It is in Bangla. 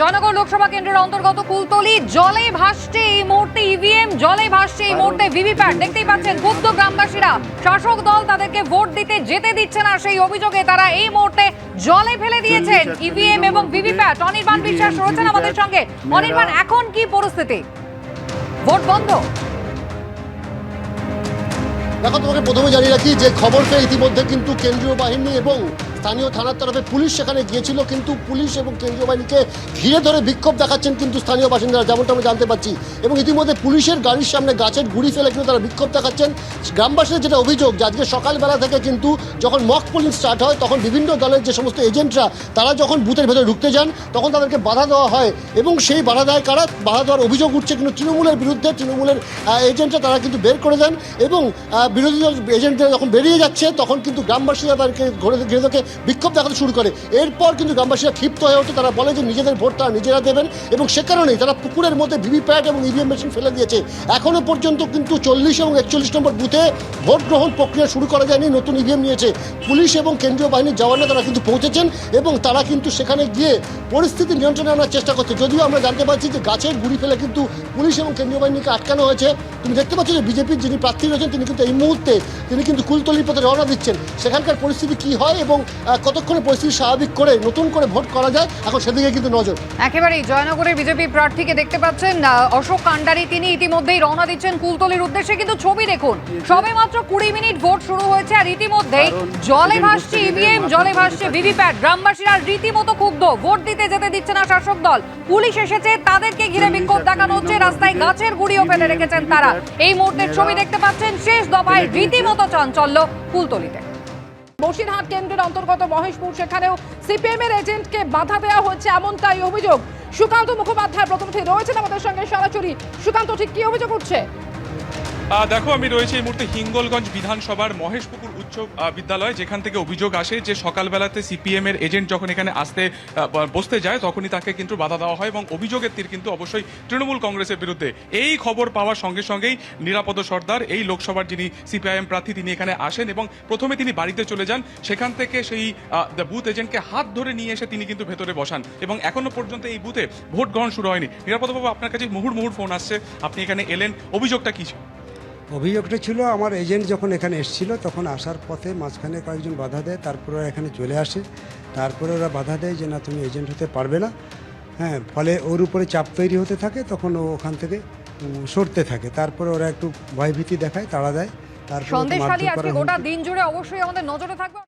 জয়নগর লোকসভা কেন্দ্রের অন্তর্গত কুলতলি জলে ভাসছে এই মুহূর্তে ইভিএম জলে ভাসছে এই মুহূর্তে ভিভিপ্যাট দেখতেই পাচ্ছেন ক্ষুব্ধ গ্রামবাসীরা শাসক দল তাদেরকে ভোট দিতে যেতে দিচ্ছে না সেই অভিযোগে তারা এই মুহূর্তে জলে ফেলে দিয়েছেন ইভিএম এবং ভিভিপ্যাট অনির্বাণ বিশ্বাস রয়েছেন আমাদের সঙ্গে। অনির্বাণ এখন কি পরিস্থিতি? ভোট বন্ধ। দেখো, তোমাকে প্রথমে জানিয়ে রাখি যে খবর পেয়ে ইতিমধ্যে কিন্তু কেন্দ্রীয় বাহিনী এবং স্থানীয় থানার তরফে পুলিশ সেখানে গিয়েছিল, কিন্তু পুলিশ এবং কেন্দ্রীয় বাহিনীকে ঘিরে ধরে বিক্ষোভ দেখাচ্ছেন কিন্তু স্থানীয় বাসিন্দারা, যেমনটা আমরা জানতে পারছি। এবং ইতিমধ্যে পুলিশের গাড়ির সামনে গাছের গুড়ি ফেলে কিন্তু তারা বিক্ষোভ দেখাচ্ছেন। গ্রামবাসীদের যেটা অভিযোগ যে আজকে সকালবেলা থেকে কিন্তু যখন মক পোলিং স্টার্ট হয়, তখন বিভিন্ন দলের যে সমস্ত এজেন্টরা, তারা যখন বুথের ভেতরে ঢুকতে যান, তখন তাদেরকে বাধা দেওয়া হয়। এবং সেই বাধা দেয় কারা? বাধা দেওয়ার অভিযোগ উঠছে কিন্তু তৃণমূলের বিরুদ্ধে, তৃণমূলের এজেন্টরা তারা কিন্তু বের করে দেন। এবং বিরোধী দল এজেন্টরা যখন বেরিয়ে যাচ্ছে, তখন কিন্তু গ্রামবাসীরা তাদেরকে ঘুরে ঘিরে থেকে বিক্ষোভ দেখাতে শুরু করে। এরপর কিন্তু গ্রামবাসীরা ক্ষিপ্ত হয়ে ওঠে। তারা বলে যে নিজেদের ভোট তারা নিজেরা দেবেন এবং সে কারণেই তারা পুকুরের মধ্যে ভিভিপ্যাট এবং ইভিএম মেশিন ফেলে দিয়েছে। এখনও পর্যন্ত কিন্তু চল্লিশ এবং একচল্লিশ নম্বর বুথে ভোট গ্রহণ প্রক্রিয়া শুরু করা যায়নি, নতুন ইভিএম নিয়েছে। পুলিশ এবং কেন্দ্রীয় বাহিনীর জওয়ানরা তারা কিন্তু পৌঁছেছেন এবং তারা কিন্তু সেখানে গিয়ে পরিস্থিতি নিয়ন্ত্রণে আনার চেষ্টা করছে। যদিও আমরা জানতে পারছি যে গাছের গুড়ি ফেলে কিন্তু পুলিশ এবং কেন্দ্রীয় বাহিনীকে আটকানো হয়েছে। তুমি দেখতে পাচ্ছ যে বিজেপির যিনি প্রার্থী রয়েছেন, তিনি কিন্তু এই মুহূর্তে তিনি কিন্তু কুলতলির পথে রওনা দিচ্ছেন। সেখানকার পরিস্থিতি কি হয় এবং কতক্ষণে পরিস্থিতি স্বাভাবিক করে নতুন করে ভোট করা যায় এখন সেদিকে কিন্তু নজর। একেবারেই জয়নগরের বিজেপি প্রার্থীকে দেখতে পাচ্ছেন অশোক কান্ডারি তিনি ইতিমধ্যেই রওনা দিচ্ছেন কুলতলির উদ্দেশ্যে কিন্তু ছবি দেখুন সবে মাত্র কুড়ি মিনিট ভোট শুরু হয়েছে আর ইতিমধ্যেই জলে ভাসছে ইভিএম জলে ভাসছে ভিভিপ্যাট। গ্রামবাসীরা রীতিমতো ক্ষুব্ধ ভোট দিতে যেতে দিচ্ছে না শাসক দল। পুলিশ এসেছে তাদেরকে ঘিরে বিক্ষোভ দেখানো হচ্ছে রাস্তায় গাছের গুড়িও ফেলে রেখেছেন তারা। এই মুহূর্তের ছবি দেখতে পাচ্ছেন শেষ দফায় রীতিমতো চাঞ্চল্য ফুলতলিতে। বসিরহাট কেন্দ্রের অন্তর্গত মহেশপুর, সেখানেও সিপিএম এর এজেন্টকে বাধা দেওয়া হচ্ছে এমনটাই অভিযোগ সুকান্ত মুখোপাধ্যায় প্রথমে রয়েছেন আমাদের সঙ্গে সরাসরি। সুকান্ত, ঠিক কি অভিযোগ উঠছে? দেখো, আমি রয়েছি এই মুহূর্তে হিঙ্গলগঞ্জ বিধানসভার মহেশপুকুর উচ্চ বিদ্যালয়, যেখান থেকে অভিযোগ আসে যে সকালবেলাতে সিপিএম এর এজেন্ট যখন এখানে আসতে বসতে যায়, তখনই তাকে কিন্তু বাধা দেওয়া হয় এবং অভিযোগের তীর কিন্তু অবশ্যই তৃণমূল কংগ্রেসের বিরুদ্ধে। এই খবর পাওয়ার সঙ্গে সঙ্গেই নিরাপদ সর্দার, এই লোকসভার যিনি সিপিআইএম প্রার্থী, তিনি এখানে আসেন এবং প্রথমে তিনি বাড়িতে চলে যান। সেখান থেকে সেই বুথ এজেন্টকে হাত ধরে নিয়ে এসে তিনি কিন্তু ভেতরে বসান এবং এখনও পর্যন্ত এই বুথে ভোট গ্রহণ শুরু হয়নি। নিরাপদবাবু আপনার কাছে মুহুর মুহুর ফোন আসছে। আপনি এখানে এলেন। অভিযোগটা কি ছিল? অভিযোগটা ছিল আমার এজেন্ট যখন এখানে এসেছিল তখন আসার পথে মাঝখানে কয়েকজন বাধা দেয় তারপরে ওরা এখানে চলে আসে। তারপরে ওরা বাধা দেয় যে না তুমি এজেন্ট হতে পারবে না। হ্যাঁ ফলে ওর উপরে চাপ তৈরি হতে থাকে তখন ও ওখান থেকে সরতে থাকে। তারপরে ওরা একটু ভয়ভীতি দেখায় তাড়া দেয় তারপরে গোটা দিন জুড়ে অবশ্যই আমাদের নজরে থাকবে।